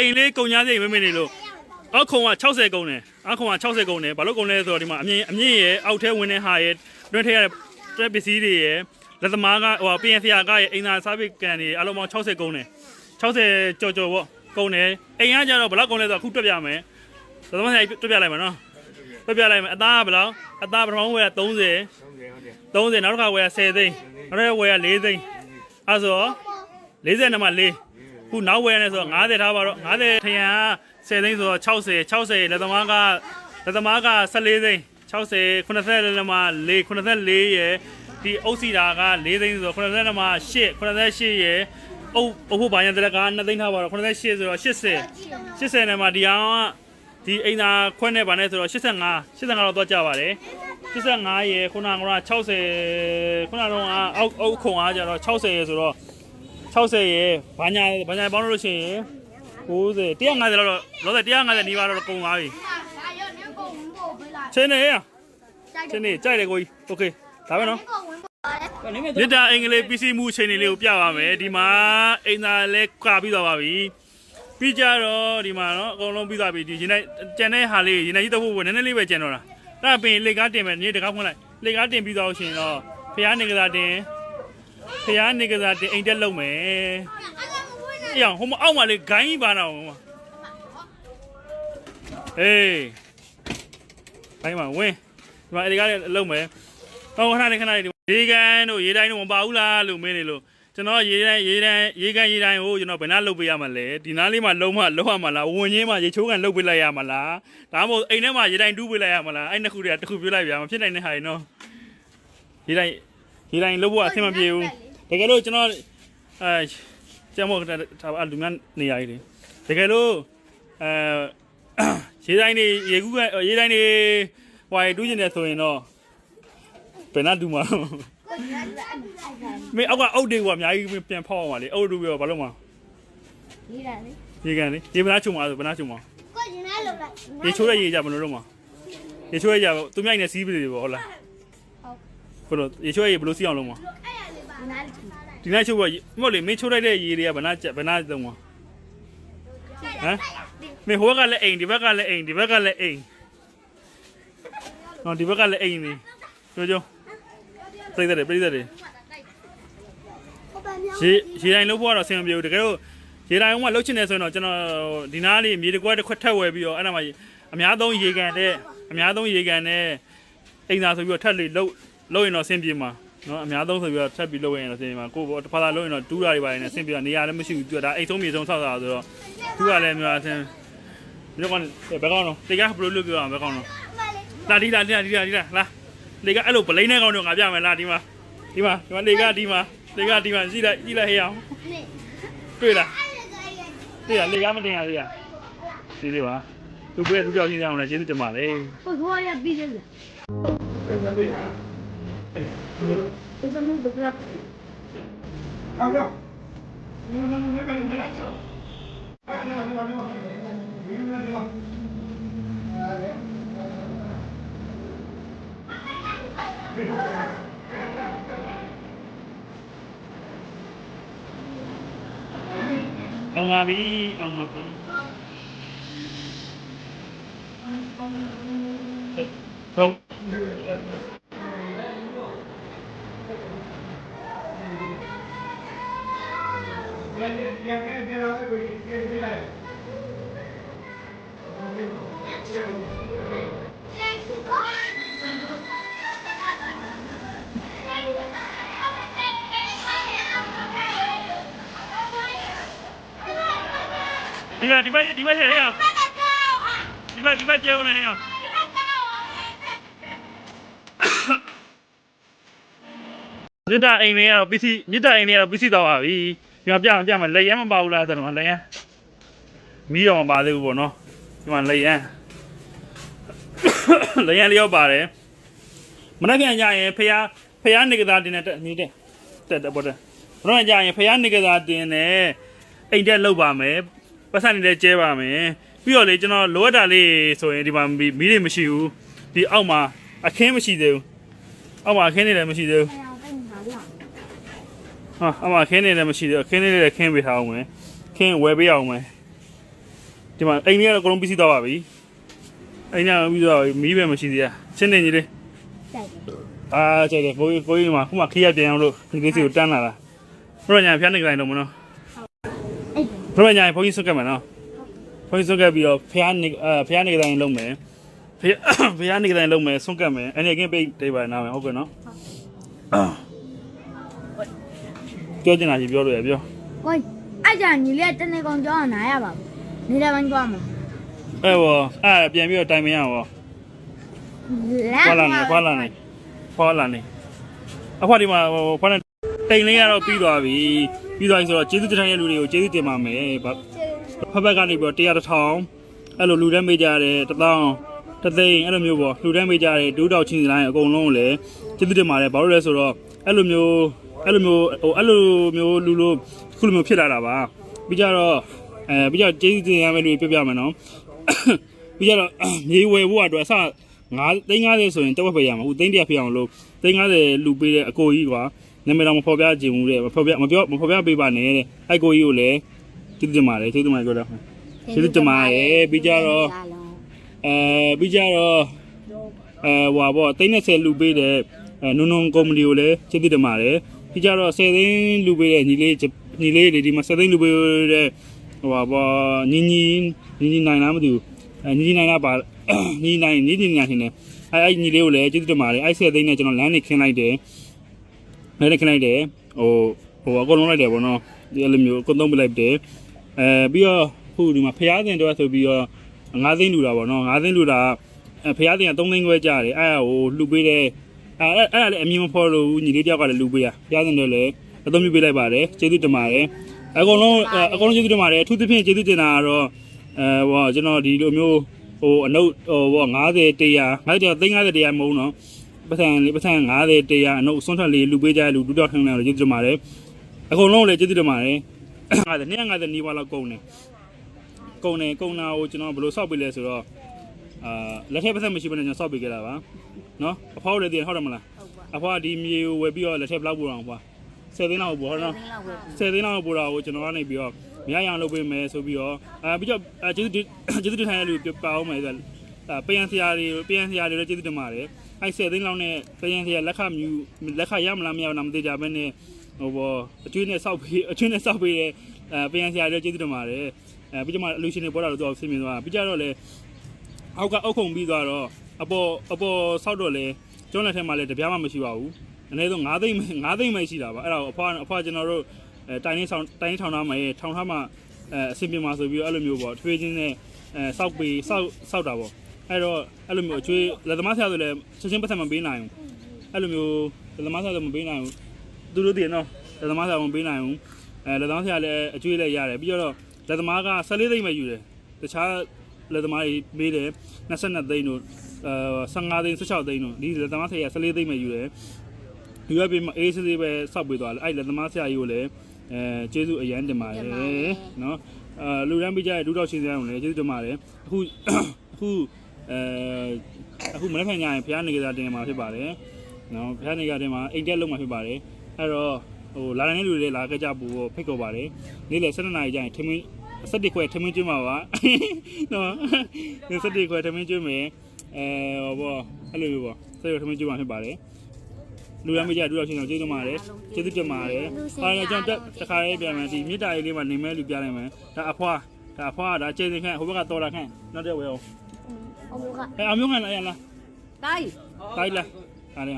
အိမ်လေးကုန်ညာစိတ်မမေ့နေလို့အောက်ခုံက60ကုန်တယ်အောက်ခုံက60ကုန်တယ်ဘာလို့ကုန်လဲဆိုတော့ဒီမှာအမြင့်အမြင့်ရဲ့အောက်ထဲဝင်တဲ့ဟာရဲ့တွင်းထဲရတဲ့တွဲပစ္စည်းတွေရဲ့လက်သမားကဟိုပြင်ဖျာကရဲ့အိမ်သာစားပစ်ကန်တွေအလုံးပေါင်း60ကုန်တယ်60ကြော်ကြော်ပေါ့ကုန်တယ်အိမ်ကကြတော့ဘယ်လောက်ကုန်လဲဆိုတော့အခုတွက်ပြမယ်လက်သမားဆိုင်တွက်ပြလိုက်မယ်နော်တွက်ပြလိုက်မယ်အသားကဘယ်လောက်အသားပထမဝယ်က30ဟုတ်တယ်ဟုတ်တယ်30နောက်တစ်ခါဝယ်က10သိန်းနောက်တစ်ခါဝယ်က4သိန်းအဲဆိုတော့40နံပါတ်4 ခုနောက်ဝယ်ရတယ်ဆိုတော့90ထားပါတော့90ထရန်က10သိန်းဆိုတော့60 60လက်သမားကလက်သမားက14သိန်း60 90လက်မှာ4 94ရယ်ဒီအုပ်စီတာက4သိန်းဆိုတော့90လက်မှာ8 98ရယ်အုပ်အုပ်ဖို့ဘာညာတရက2သိန်းထားပါတော့98ဆိုတော့80 80နဲ့မှာဒီအောင်ကဒီအိမ်သာခွဲနဲ့ဗာနဲ့ဆိုတော့85 85တော့တော့ကြပါတယ်85ရယ်ခုနက60ခုနကတော့အောက်အောက်ခုံအားကြတော့60ရယ်ဆိုတော့ 60ရယ်ဘာညာဘာညာပေါင်းလို့ရှိရင်90 150လောက်တော့လောဆယ်150နီးပါးတော့ကုန်သွားပြီချင်းနေရချင်းနေကြိုက်တယ်ကိုကြီးโอเคဒါပဲနော်မြစ်တာအင်္ဂလိပ် PC မှုအချိန်လေးကိုပြပါမယ်ဒီမှာအိမ်သာလဲကွာပြီးသွားပါပြီပြီးကြတော့ဒီမှာနော်အကုန်လုံးပြီးသွားပြီဒီရင်တိုင်းကျန်တဲ့ဟာလေးရင်တိုင်းကြီးတော့ဖို့နည်းနည်းလေးပဲကျန်တော့တာအဲ့ဒါပြင်လေကားတင်မယ်နေ့တကားဖွင့်လိုက်လေကားတင်ပြီးသွားလို့ရှိရင်တော့ဖျားနေကစားတင် ဖျားနေကစားတင်အိမ်တက်လုံးမယ်အေးအောင်ဟိုမအောက်မှာလေဂိုင်းကြီးပါတော့ဟိုမှာအေးဂိုင်းမှာဝင်းဒီမှာဒီကားလေးလုံးမယ်ဟောခဏလေးခဏလေးဒီရေကန်တို့ရေတိုင်းတို့မပါဘူးလားလို့မင်းနေလို့ကျွန်တော်ရေတိုင်းရေတိုင်းရေကန်ရေတိုင်းကိုကျွန်တော်ဘယ်နှလုတ်ပေးရမှာလဲဒီနားလေးမှာလုံးမလုံးရမှာလားဝင်ချင်းမှာရေချိုးကန်လုတ်ပေးလိုက်ရမှာလားဒါမှမဟုတ်အိမ်ထဲမှာရေတိုင်းတူးပေးလိုက်ရမှာလားအဲ့နှစ်ခုတည်းတစ်ခုပြလိုက်ပြမဖြစ်နိုင်တဲ့ဟာတွေနော်ရေတိုင်း ဒီတိုင်းလုပ်ဖို့အဆင်မပြေဘူးတကယ်လို့ကျွန်တော်အဲကျွန်မတို့အလူမြန်နေရာကြီးလေတကယ်လို့အဲရေးတိုင်းနေရေကူးကရေးတိုင်းနေဟိုတူးကျင်တယ်ဆိုရင်တော့ဘယ်နှတူမှာမင်းအောက်ကအုတ်တွေကများကြီးပြန်ဖောက်အောင်ပါလေအုတ်တူပြီးတော့ဘာလို့မှာရေးတာလေရေးကန်လေရေမလားချုံမှာဆိုဘယ်နှချုံမှာကိုကျင်လားလောက်လိုက်ရေချိုးရရေကြမလို့တော့မှာရေချိုးရရသူမြိုက်နေစီးပြီပေါ့ဟုတ်လား လိုရေချိုးရေဘယ်လိုစီးအောင်လုံးမဒီနေ့ချိုးပါမဟုတ်လေမင်းချိုးလိုက်တဲ့ရေတွေကဘနာဘနာသုံးပါဟမ်မင်းဟိုဘက်ကလည်းအိမ်ဒီဘက်ကလည်းအိမ်ဒီဘက်ကလည်းအိမ်နော်ဒီဘက်ကလည်းအိမ်နေကြိုးကြိုးပြိသက်တယ်ပြိသက်တယ်ရေရေတိုင်းလုံးဖို့ကတော့အဆင်မပြေဘူးတကယ်လို့ရေတိုင်းကလှုပ်ချင်တယ်ဆိုရင်တော့ကျွန်တော်ဒီနားလေးမြေတစ်ကွက်တစ်ခွက်ထက်ဝယ်ပြီးတော့အဲ့ဒါမှအများဆုံးရေကန်တဲ့အများဆုံးရေကန်တဲ့အိမ်သာဆိုပြီးတော့ထက်လေလှုပ် လှုပ်ရင်တော့အဆင်ပြေမှာနော်အများဆုံးဆိုပြီးတော့ထက်ပြီးလှုပ်ရင်တော့အဆင်ပြေမှာကိုယ်တစ်ဖာသာလှုပ်ရင်တော့တူးတာတွေပါနေအဆင်ပြေတော့နေရာလည်းမရှိဘူးပြဒါအိမ်ဆုံးမြေဆုံးဆောက်တာဆိုတော့တူးရလည်းများအဆင်ဒီကောင်ဘယ်ကောင်တော့တေကဘယ်လိုလုပ်ပြောအောင်ဘယ်ကောင်တော့လာဒီလာဒီလာဒီလာဒီလာလာလေကအဲ့လိုဗလိန်တဲ့ကောင်တော့ငါပြမယ်လားဒီမှာဒီမှာဒီမှာလေကဒီမှာလေကဒီမှာကြည့်လိုက်ကြည့်လိုက်ဟေးအောင်တွေ့လားတွေ့လားလေကားမတင်ရသေးလားစီးသေးပါသူပြည့်သူပြောင်းရှင်းကြအောင်လဲကျေးဇူးတင်ပါလေ Это ну добра. Алло. Ну, ну, ну, ну, ну, Ông à bị ông mà không không ပါပြီအောင်ပါပြီဟုတ်ဒီမှာဒီမှာဒီမှာဟဲ့ရဒီမှာဒီမှာကြောင်းနေရမြစ်တာအိမ်လေးကတော့ပစ္စည်းမြစ်တာအိမ်လေးကတော့ပစ္စည်းတော့ပါပြီ ဒီမှာပြမပြမလက်ရန်မပါဘူးလားဆိုတော့လက်ရန်မီးရောမပါသေးဘူးပေါ့နော်ဒီမှာလက်ရန်လက်ရန်လျော့ပါတယ်မနေ့ကညရင်ဖះဖះနေကစားတင်တဲ့အမီးတဲ့တက်တက်ပေါ်တယ်မနေ့ကညရင်ဖះနေကစားတင်တဲ့အိမ်တက်လောက်ပါမယ်ပတ်စံနေတဲ့ကျဲပါမယ်ပြီးတော့လေကျွန်တော်လိုအပ်တာလေးဆိုရင်ဒီမှာမီးတွေမရှိဘူးဒီအောက်မှာအခင်းမရှိသေးဘူးအောက်မှာအခင်းတွေလည်းမရှိသေးဘူး ဟာအမခင်းနေလည်းမရှိသေးဘူးခင်းနေလည်းခင်းပေးထားအောင်မယ်ခင်းဝယ်ပေးအောင်မယ်ဒီမှာအိမ်လေးကတော့အကုန်လုံးပြီးစီးသွားပါပြီအိမ်ကပြီးသွားပြီမီးပဲမရှိသေးတာချင်းနေကြီးလေးတိုက်တယ်အာကျတယ်ကိုကြီးကိုကြီးမှာခုမှခီးရပြန်အောင်လို့ဒီလေးစီကိုတန်းလာတာဘရောညာဖျားနေကြတယ်လို့မနော်အဲ့ဘရောညာဘုန်းကြီးဆွတ်ကတ်မယ်နော်ဘုန်းကြီးဆွတ်ကတ်ပြီးတော့ဖျားနေအာဖျားနေကြတယ်လုံးမယ်ဖျားဖျားနေကြတယ်လုံးမယ်ဆွတ်ကတ်မယ်အနေကင်းပိတ်တိတ်ပါနာမယ်ဟုတ်ကဲ့နော် ပြောချင်တာကြီးပြောလို့ရပြောဝိုင်းအဲ့ကြညီလေးတနေ့ကောင်ကြောင်းနားရပါဘူးနေတယ်ပိုင်းကြောင်းမှာအဲ့ဘောအဲ့ပြန်ပြီးတော့တိုင်မရဘောလမ်းဖွာလာနေဖွာလာနေဖွာလာနေအဖွာဒီမှာဖွာနေတိန်လေးကတော့ပြီးသွားပြီပြီးသွားပြီဆိုတော့ကျေးဇူးတင်တဲ့လူတွေကိုကျေးဇူးတင်ပါမယ်ဗဖက်ဖက်ကနေပြီးတော့တရားတစ်ထောင်အဲ့လိုလူတန်းမေးကြတယ်တစ်သောင်းတစ်သိန်းအဲ့လိုမျိုးပေါ့လူတန်းမေးကြတယ်ဒူးတောက်ချင်းစီတိုင်းအကုန်လုံးကိုလည်းကျေးဇူးတင်ပါတယ်ဘာလို့လဲဆိုတော့အဲ့လိုမျိုး အဲ့လိုမျိုးဟိုအဲ့လိုမျိုးလူလိုခုလိုမျိုးဖြစ်လာတာပါပြီးကြတော့အဲပြီးကြကျေးဇူးတင်ရမယ့်လူတွေပြပြမယ်နော်ပြီးကြတော့မြေဝယ်ဖို့အတွက်အစ9သိန်း50ဆိုရင်တက်ဝက်ပဲရမှာအခုသိန်း100ဖြစ်အောင်လို့သိန်း50လူပေးတဲ့အကိုကြီးကွာနာမည်တော့မဖော်ပြခြင်းဘူးတဲ့မဖော်ပြမပြောမဖော်ပြပေးပါနဲ့တဲ့အဲ့ကိုကြီးကိုလည်းကျေးဇူးတင်ပါတယ်ကျေးဇူးတင်ပါတယ်ပြောတော့ကျေးဇူးတင်ပါတယ်ပြီးကြတော့အဲပြီးကြတော့အဲဟွာပေါ့သိန်း30လူပေးတဲ့အဲနုံနုံကုမ္ပဏီကိုလည်းကျေးဇူးတင်ပါတယ် ပြီးကြတော့10သိန်းလူပေးတဲ့ညီလေးညီလေးတွေဒီမှာ10သိန်းလူပေးတဲ့ဟွာပေါ့ညီညီညီညီနိုင်လားမသိဘူးအဲညီညီနိုင်တာပါညီနိုင်ညီညီနိုင်နေအဲအဲ့ညီလေးကိုလည်းကျေးဇူးတင်ပါတယ်အဲ့ဆက်သိန်းနဲ့ကျွန်တော်လမ်းနေခင်းလိုက်တယ်လမ်းနေခင်းလိုက်တယ်ဟိုဟိုအကုန်လုံးလိုက်တယ်ဗောနော်ဒီလိုမျိုးအကုန်သုံးပြလိုက်တယ်အဲပြီးတော့ခုဒီမှာဖျားတင်တော့ဆိုပြီးတော့9သိန်းလူတာဗောနော်9သိန်းလူတာအဲဖျားတင်က3သိန်းခွဲကြတယ်အဲ့ဟိုလူပေးတယ် အဲအဲ့အဲ့လည်းအမြင်မဖော်လို့ညီလေးတယောက်ကလည်းလူပေးရဖျားတင်တော့လည်းအသုံးပြုပေးလိုက်ပါတယ်ကျေးဇူးတင်ပါတယ်အကုန်လုံးအကုန်လုံးကျေးဇူးတင်ပါတယ်အထူးသဖြင့်ကျေးဇူးတင်တာကတော့အဲဟောကျွန်တော်ဒီလိုမျိုးဟိုအနုပ်ဟိုဘော90 100 90 350 100မဟုတ်နော်ပတ်စံလေးပတ်စံ90 100အနုပ်စွန့်ထွက်လေးလူပေးကြလူတူတော့ထင်းတယ်လို့ကျေးဇူးတင်ပါတယ်အကုန်လုံးလည်းကျေးဇူးတင်ပါတယ်90 250နီးပါးလောက်ကုန်တယ်ကုန်တယ်ကုန်တာကိုကျွန်တော်ဘယ်လိုစောက်ပေးလဲဆိုတော့ အာလက်ထက်ပတ်စံမရှိဘဲနဲ့ကျွန်တော်စောက်ပေးခဲ့တာပါနော်အဖောက်လည်းတည်ဟုတ်တယ်မလားအဖောက်ဒီမြေကိုဝယ်ပြီးတော့လက်ထက်ဘလောက်ပို့အောင်ဖွာ10သိန်းလောက်ပို့ဟုတ်နော်10သိန်းလောက်ပို့တာကိုကျွန်တော်ကနေပြီးတော့မရရအောင်လုပ်ပေးမယ်ဆိုပြီးတော့အဲပြီးတော့အဲကျေးဇူးတင်ကျေးဇူးတင်ထိုင်တဲ့လူပြပါအောင်မယ်ဆိုတော့အဲပယံဆရာတွေပယံဆရာတွေလည်းကျေးဇူးတင်ပါတယ်အဲ10သိန်းလောက်နဲ့ပယံဆရာလက်ခမြူလက်ခရမလားမရဘူးလားမသိကြဘဲနဲ့ဟိုဘောအကျွေးနဲ့စောက်ပေးအကျွေးနဲ့စောက်ပေးတဲ့အဲပယံဆရာတွေလည်းကျေးဇူးတင်ပါတယ်အဲပြီးတော့မှအလူရှင်တွေပေါ်တာတော့သူကဆင်မြင်သွားပြီးကြတော့လေ အောက်ကအုတ်ခုံပြီးသွားတော့အပေါ်အပေါ်ဆောက်တော့လေကျွန်းလက်ထဲမှာလည်းတပြားမှမရှိပါဘူးအနည်းဆုံး9သိန်း9သိန်းပဲရှိတာပါအဲ့ဒါကိုအဖွားအဖွားကျွန်တော်တို့အဲတိုင်းင်းဆောင်တိုင်းထောင်ထားမှာရေထောင်ထားမှာအဲအဆင်ပြေမှာဆိုပြီးတော့အဲ့လိုမျိုးပေါ့ထွေးချင်းနဲ့အဲစောက်ပေးစောက်စောက်တာပေါ့အဲ့တော့အဲ့လိုမျိုးအကျွေးလက်သမားဆရာဆိုလည်းချက်ချင်းပတ်သက်မပေးနိုင်ဘူးအဲ့လိုမျိုးလက်သမားဆရာဆိုမပေးနိုင်ဘူးသူတို့တည်နော်လက်သမားဆရာမပေးနိုင်ဘူးအဲလက်သမားဆရာလည်းအကျွေးလည်းရတယ်ပြီးတော့လက်သမားက14သိန်းပဲယူတယ်တခြား လက်သမားတွေပေးတယ်22သိန်းတို့အဲ15သိန်း16သိန်းတို့ဒီလက်သမားဆရာ14သိန်းပဲယူတယ်ဒီဘက်ပြီးမှအေးစစ်စစ်ပဲစောက်ပေးသွားတယ်အဲ့လက်သမားဆရာကြီးကိုလည်းအဲကျေးဇူးအရန်တင်ပါတယ်နော်အာလူရန်ပေးကြတဲ့ဒူးတော့ရှင်းစရာကိုလည်းကျေးဇူးတင်ပါတယ်အခုအခုအဲအခုမနေ့ကညရင်ဖျားနေကြတာတင်မှာဖြစ်ပါတယ်နော်ဖျားနေကြတင်မှာအိတ်တက်လုံးမှာဖြစ်ပါတယ်အဲ့တော့ဟိုလာတဲ့လူတွေလာကြကြပူဖိတ်ခေါ်ပါတယ်နေ့လယ်7:00နာရီကျရင်ထမင်း စက်တစ်ခွဲထမင်းကျွေးမှာပါနော်စက်တစ်ခွဲထမင်းကျွေးမယ်အဲဟောပေါ့အဲ့လိုမျိုးပေါ့စက်ရထမင်းကျွေးမှာဖြစ်ပါတယ်လူရမ်းမကြတူတော့ရှင်တော့ကျေးဇူးပါတယ်ကျေးဇူးတင်ပါတယ်ဟာလည်းကျွန်တော်တခါလေးပြန်မယ်ဒီမြေတားလေးလေးမှာနေမဲလူပြလိုက်မယ်ဒါအဖွားဒါအဖွားဒါကျေးဇူးခန့်ဟိုဘက်ကတော်တာခန့်နောက်တဲ့ဝဲအောင်အမေကအဲအမျိုးခန့်လိုက်ရလားတိုင်းတိုင်းလားဟာလေ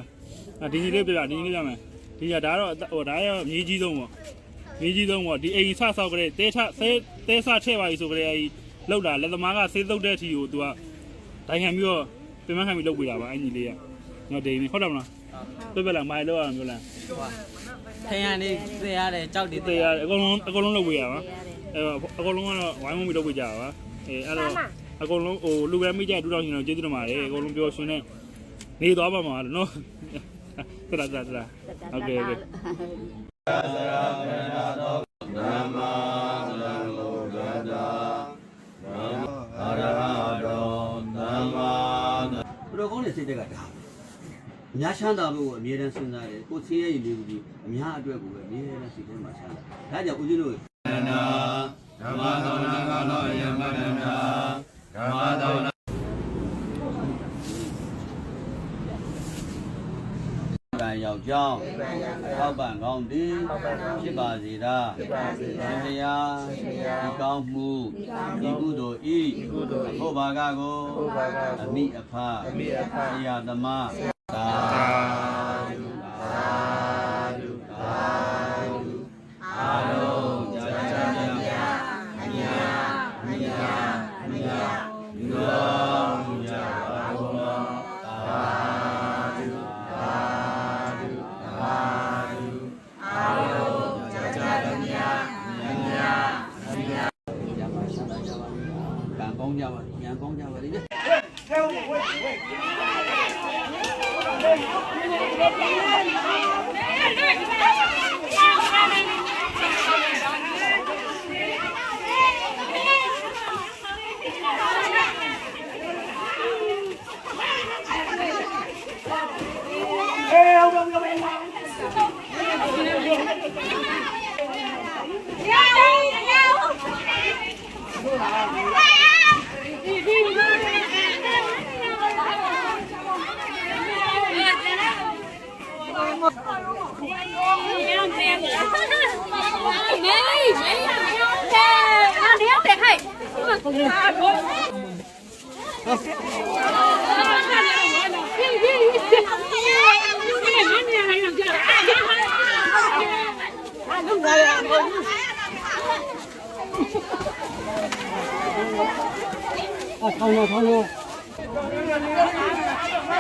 ဒီကြီးလေးပြဒီကြီးလေးပြမယ်ဒီကဒါတော့ဟိုဒါရောမြေကြီးဆုံးပေါ့ မြေကြီးဆုံးပေါ့ဒီအိမ်ဆဆောက်ကြတဲ့တဲထသဲတဲဆထည့်ပါပြီဆိုကြတဲ့အဲဒီလောက်တာလက်သမားကဆေးသုတ်တဲ့အထီကို तू ကဒိုင်ခံပြီးတော့ပြင်မခံပြီးလုပ်ပေးတာပါအညီလေးကနော်ဒိန်ဟုတ်တယ်မလားပြပြလာမိုင်လောက်ရမျိုးလား ထရန်လေးသိရတယ်ကြောက်တွေ တေးရအကုန်လုံးအကုန်လုံးလုပ်ပေးရပါအဲအကုန်လုံးကတော့ဝိုင်းဝန်းပြီးလုပ်ပေးကြပါအဲအဲ့တော့အကုန်လုံးဟိုလူကမိကြတူတောင်းရှင်တော့ကျေးဇူးတင်ပါတယ်အကုန်လုံးပြောရှင်နဲ့နေသွားပါမှာလို့နော်တရာတရာတရာโอเคโอเค ဘယ်လိုကောင်းတဲ့စိတ်တက်ကဒါပဲအများချမ်းသာလို့အမြဲတမ်းစဉ်းစားတယ်ကိုယ်ဆင်းရဲရည်လေးကိုအများအတွက်ကိုပဲအမြဲတမ်းစိတ်ထဲမှာချမ်းသာဒါကြောင့်ဦးဇင်းတို့ဓမ္မသောနာကသောယမတ္တနာ ရောက်ကြောင်းထောက်ပံ့ကောင်းသည်ဖြစ်ပါစေသာရှင်ဘုရားဒီကောင်းမှုဒီကုသိုလ်ဤဘုဘာကကိုအမိအဖအမိအဖဆရာသမားသာဓုသာ à, không rồi không rồi Hãy subscribe cho kênh Ghiền Mì Gõ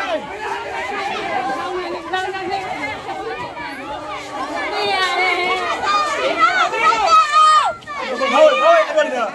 Để không bỏ lỡ những video hấp dẫn ဒါ